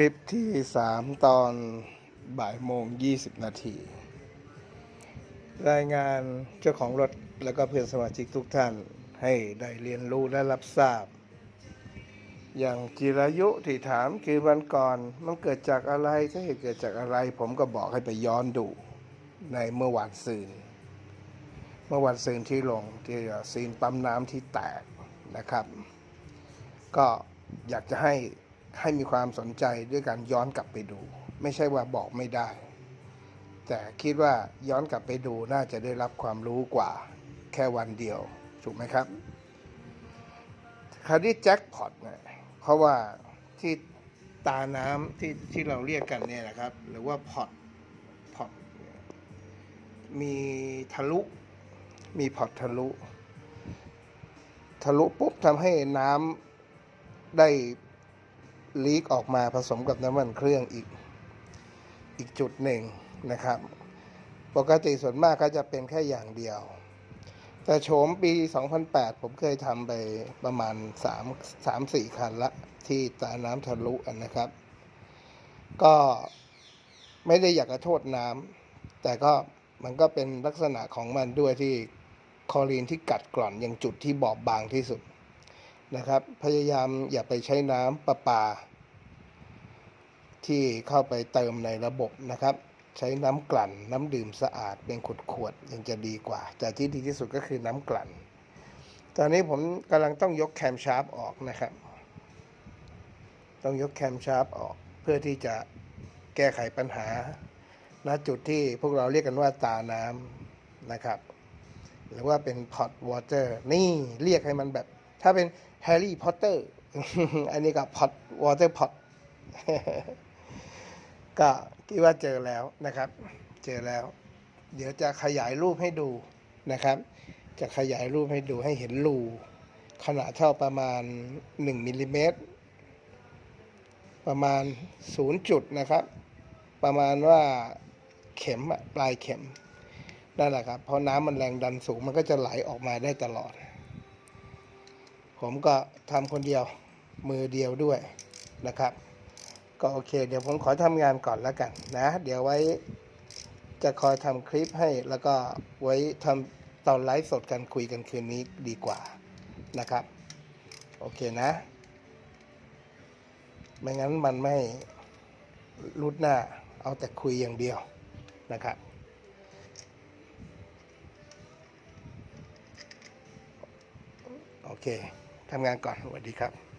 ลิปที่สามตอนบ่ายโมงยี่สิบนาที รายงานเจ้าของรถแล้วก็เพื่อนสมาชิกทุกท่านให้ได้เรียนรู้และรับทราบ อย่างจิรายุที่ถามคือวันก่อนมันเกิดจากอะไรถ้าเหตุเกิดจากอะไร ผมก็บอกให้ไปย้อนดูในเมื่อวานซืนเมื่อวันซืนที่ลงที่ซีนปั๊มน้ำที่แตกนะครับ ก็อยากจะให้ ให้มีความสนใจด้วยการย้อนกลับไปดู ไม่ใช่ว่าบอกไม่ได้ แต่คิดว่าย้อนกลับไปดูน่าจะได้รับความรู้กว่า แค่วันเดียวถูกไหมครับคราวนี้แจ็คพอตเนี่ยเพราะว่าที่ตาน้ำที่ที่เราเรียกกันเนี่ยนะครับ หรือว่าพอตพอตมีทะลุ มีพอตทะลุ ทะลุปุ๊บทำให้น้ำได้ ลีกออกมาผสมกับน้ำมันเครื่องอีกอีกจุดหนึ่งนะครับ ปกติส่วนมากก็จะเป็นแค่อย่างเดียว แต่โฉมปี 2008 ผมเคยทำไปประมาณ 3 3 4 คันละ ที่ตาน้ำทะลุอันนะครับ ก็ไม่ได้อยากจะโทษน้ำแต่ก็มันก็เป็นลักษณะของมันด้วยที่คอรีนที่กัดกร่อนยังจุดที่บอบบางที่สุด นะครับ พยายามอย่าไปใช้น้ำประปา ที่เข้าไปเติมในระบบนะครับ ใช้น้ำกลั่น น้ำดื่มสะอาดเป็นขวดๆยังจะดีกว่า แต่ที่ดีที่สุดก็คือน้ำกลั่น ตอนนี้ผมกำลังต้องยกแคมชาร์ปออกนะครับ ต้องยกแคมชาร์ปออกเพื่อที่จะแก้ไขปัญหาณจุดที่พวกเราเรียกกันว่าตาน้ำนะครับ หรือว่าเป็นพอตวอเตอร์นี่เรียกให้มันแบบ ถ้าเป็นแฮร์รี่พอตเตอร์ อันนี้ก็พอตวอเตอร์พอตก็คิดว่าเจอแล้วนะครับ เจอแล้ว เดี๋ยวจะขยายรูปให้ดูนะครับ จะขยายรูปให้ดูให้เห็นรูขนาดเท่าประมาณ 1มิลลิเมตรประมาณ 0 จุดนะครับ ประมาณว่าเข็มปลายเข็มนั่นแหละครับเพราะน้ำมันแรงดันสูงมันก็จะไหลออกมาได้ตลอด ผมก็ทำคนเดียวมือเดียวด้วยนะครับ ก็โอเค เดี๋ยวผมขอทำงานก่อนแล้วกันนะ เดี๋ยวไว้จะคอยทำคลิปให้แล้วก็ไว้ทำตอนไลฟ์สดกันคุยกันคืนนี้ดีกว่านะครับ โอเคนะ ไม่งั้นมันไม่รุดหน้าเอาแต่คุยอย่างเดียวนะครับโอเค ทำงานก่อนสวัสดีครับ